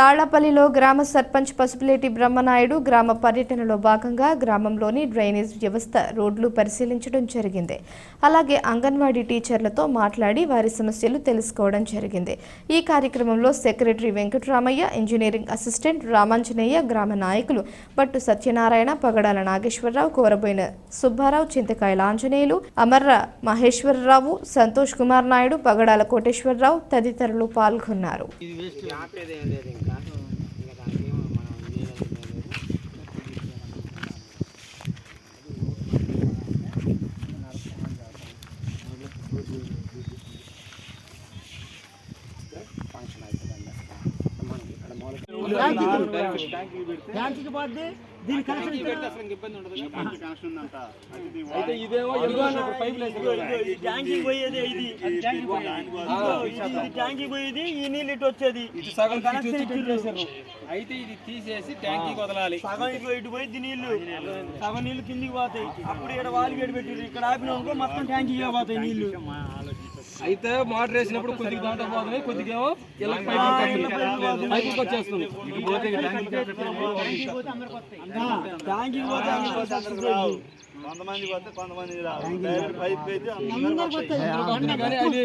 తాళ్ళపల్లిలో గ్రామ సర్పంచ్ పసుపులేటి బ్రహ్మనాయుడు గ్రామ పర్యటనలో భాగంగా గ్రామంలోని డ్రైనేజ్ వ్యవస్థ రోడ్లు పరిశీలించడం జరిగింది. అలాగే అంగన్వాడీ టీచర్లతో మాట్లాడి వారి సమస్యలు తెలుసుకోవడం జరిగింది. ఈ కార్యక్రమంలో secretary Venkataramaiah engineering assistant Ramanjaneya గ్రామ నాయకులు పట్టు సత్యనారాయణ పగడాల నాగేశ్వరరావు కోరబోయిన సుబ్బారావు చింతకాయల ఆంజనేయులు అమర్ర మహేశ్వరరావు సంతోష్ కుమార్ నాయుడు పగడాల కోటేశ్వరరావు తదితరులు పాల్గొన్నారు. ఇది వేస్ట్ పోద్ది దీని కనెక్షన్ అయితే ఇదేమో ట్యాంకింగ్ పోయేది ఇది. ట్యాంకింగ్ పోయేది. ఈ నీళ్ళు ఇటు వచ్చేది. సగం కనెక్షన్. అయితే ఇది తీసేసి ట్యాంకీ వదలాలి సగం ఇటు ఇటు పోయింది నీళ్ళు సగం నీళ్ళు కిందికి పోతాయి. అప్పుడు ఇక్కడ వాళ్ళు గడి పెట్టారు ఇక్కడ ఆపిన మొత్తం ట్యాంకీగా పోతాయి నీళ్ళు అయితే మోటార్ వేసినప్పుడు కొద్దిగా దాంట్లో పోతుంది కొద్దిగా ఇలా పైపు వచ్చేస్తుంది. కొంతమంది పోతే కొంతమంది పైప్ అయితే వస్తాయి. కానీ అది